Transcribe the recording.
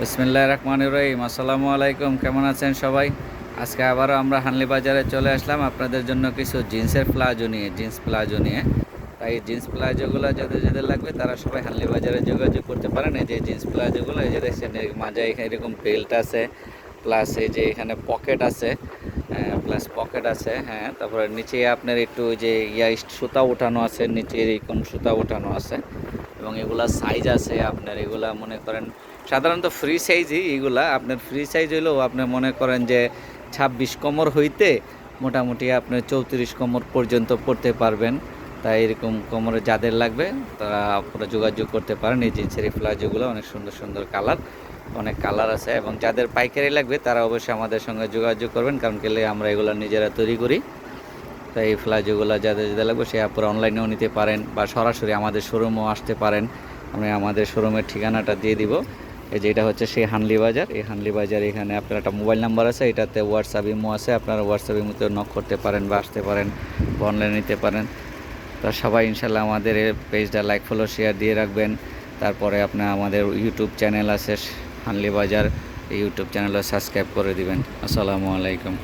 বিসমিল্লাহ রহমান রহিম। আসসালামু আলাইকুম, কেমন আছেন সবাই? আজকে আবারও আমরা হানলি বাজারে চলে আসলাম আপনাদের জন্য কিছু জিন্সের প্লাজো নিয়ে, জিন্স প্লাজো নিয়ে। তাই জিন্স প্লাজোগুলো যাদের যাদের লাগবে তারা সবাই হানলি বাজারে যোগাযোগ করতে পারেন। এই যে জিন্স প্লাজোগুলো, এই যে দেখছেন মাঝে এখানে এরকম বেল্ট আছে, প্লাস এই যে এখানে পকেট আছে প্লাস পকেট আছে হ্যাঁ তারপরে নিচে আপনার একটু যে ইয়া সুতা ওঠানো আছে নিচে এরকম সুতা ওঠানো আছে। এবং এগুলা সাইজ আছে আপনার, এগুলা মনে করেন সাধারণত ফ্রি সাইজই এগুলা। আপনার ফ্রি সাইজ হইলেও আপনি মনে করেন যে ছাব্বিশ কোমর হইতে মোটামুটি আপনি চৌত্রিশ কোমর পর্যন্ত পড়তে পারবেন। তাই এরকম কোমরে যাদের লাগবে, তারা আপনারা যোগাযোগ করতে পারেন। এই জিন্সের প্লাজোগুলো অনেক সুন্দর সুন্দর কালার অনেক কালার আছে এবং যাদের পাইকারি লাগবে, তারা অবশ্যই আমাদের সঙ্গে যোগাযোগ করবেন। কারণ কেলে আমরা এগুলো নিজেরা তৈরি করি। তাই এই ফ্লাজোগুলো যাদের যাদের লাগবে সে আপনারা অনলাইনেও নিতে পারেন বা সরাসরি আমাদের শোরুমও আসতে পারেন। আমি আমাদের শোরুমের ঠিকানাটা দিয়ে দিব। এই যে এটা হচ্ছে সেই হানলি বাজার। এই হানলি বাজার এখানে আপনার একটা মোবাইল নাম্বার আছে, এটাতে হোয়াটসঅ্যাপ ইমো আছে। আপনারা হোয়াটসঅ্যাপ ইমোতে নক করতে পারেন বা আসতে পারেন বা অনলাইনে নিতে পারেন। তা সবাই ইনশাল্লাহ আমাদের পেজটা লাইক ফলো শেয়ার দিয়ে রাখবেন। তারপরে আপনার আমাদের ইউটিউব চ্যানেল আছে হানলি বাজার। ইউটিউব চ্যানেলও সাবস্ক্রাইব করে দিবেন। আসসালামু আলাইকুম।